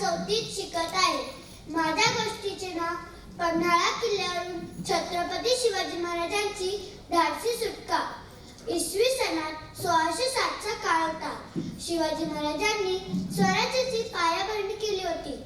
चौथीत शिकत आहे. माझ्या गोष्टीचे नाव पन्हाळा किल्ल्यावरून छत्रपती शिवाजी महाराजांची धाडसी सुटका. इसवी सणात सोळाशे सातचा काळ होता. शिवाजी महाराजांनी स्वराज्याची पायाभरणी केली होती.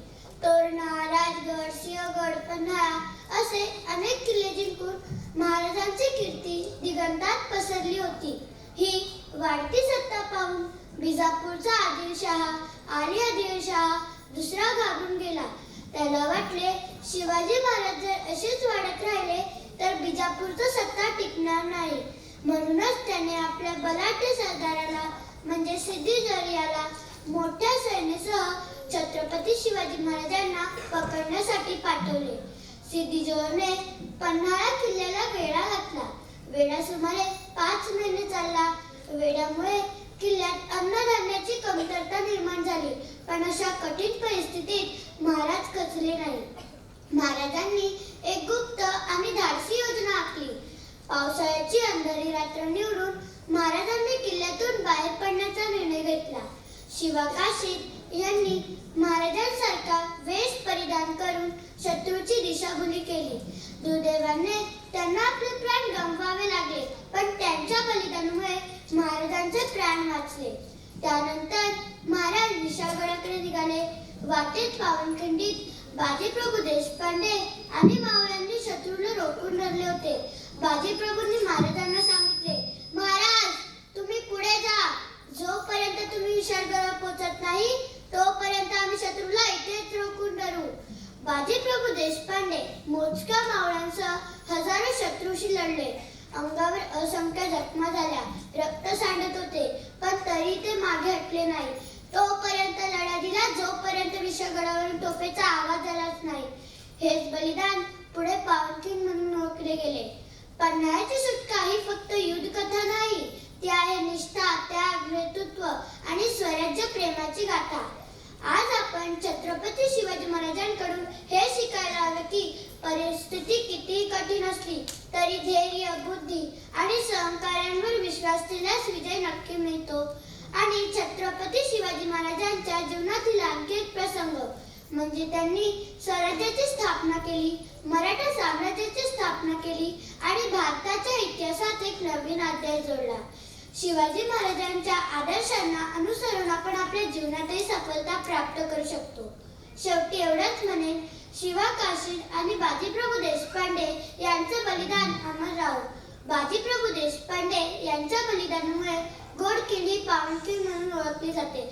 तोरणा राजगड सिंहगड पन्हाळा असे अनेक किल्ले जिंकून महाराजांची कीर्ती दिगंतात पसरली होती. ही वाढती सत्ता पाहून बिजापूरचा आदिलशहा आणि आदिलशहा दुसरा घाबरून गेला. त्याला वाटले शिवाजी महाराज जर असेच वाढत राहिले तर बिजापूरचा सत्ता टिकणार नाही. म्हणूनच त्याने आपल्या बलाढ्य सरदाराला म्हणजे सिद्धी याला मोठ्या सैन्यासह छत्रपती शिवाजी महाराजांना पकडण्यासाठी पाठवले. सिद्धिजोरने पन्हाळा किल्ल्याला वेढा घातला. वेढा सुमारे पाच महिने चालला. वेड्यामुळे किल्ल्यात अन्नधान्य पण अशा कठीण परिस्थितीत महाराज खचले नाही. महाराजांनी एक गुप्त आणि धाडसी योजना आखली. पावसाळ्याची अंधारी रात्र निवडून महाराजांनी किल्ल्यातून बाहेर पडण्याचा निर्णय घेतला. शिवाकाशीत यांनी महाराजांसारखा वेश परिधान करून शत्रूची दिशाभूली केली. दुर्दैवाने त्यांना आपले प्राण गमवावे लागले पण त्यांच्या बलिदानामुळे महाराजांचे प्राण वाचले. त्यानंतर महाराज विशाळगडाकडे निघाले. वाटेत पावनखंडीत बाजीप्रभू देशपांडे आणि मावळ्यांनी शत्रूला रोखून धरले होते. बाजीप्रभूंनी महाराजांना सांगितले महाराज तुम्ही पुढे जा. जोपर्यंत तुम्ही विशाळगडावर पोहोचत नाही तोपर्यंत आम्ही शत्रूला इथेच रोखून धरू. बाजीप्रभू देशपांडे मोजक्या मावळ्यांसह हजारो शत्रूशी लढले. अंगावर असंख्य जखमा झाल्या. रक्त सांडत होते पण तरी ते मागे हटले नाही. तोपर्यंत लढा दिला जोपर्यंत विषगडावरून टोपेचा आवाज आलाच नाही. हेच बलिदान पुढे पावनखिंड म्हणून ओळखले गेले. पन्हाळ्याची सुटका ही फक्त युद्धकथा नाही ती आहे निष्ठा त्याग नेतृत्व आणि स्वराज्य प्रेमाची गाथा. आज आपण छत्रपती शिवाजी महाराजांकडून हे शिकायला हवे की परिस्थिती शक्ती नसली तरी धैर्य बुद्धी आणि सहकार्यांवर विश्वास दिल्यास विजय नक्की मिळतो. आणि छत्रपती शिवाजी महाराजांच्या जीवनातील आणखी एक प्रसंग म्हणजे त्यांनी स्वराज्याची स्थापना केली मराठा साम्राज्याची स्थापना केली आणि भारताच्या इतिहासात एक नवीन अध्याय जोडला. शिवाजी महाराजांच्या आदर्शांना अनुसरून आपण आपल्या जीवनातही सफलता प्राप्त करू शकतो. शेवटी एवढंच म्हणेन शिवा काशीद आणि बाजीप्रभू देशपांडे यांचं बलिदान अमर राहो. बाजीप्रभू देशपांडे यांच्या बलिदानामुळे गोड किल्ली पावनखिंड म्हणून ओळखली जाते.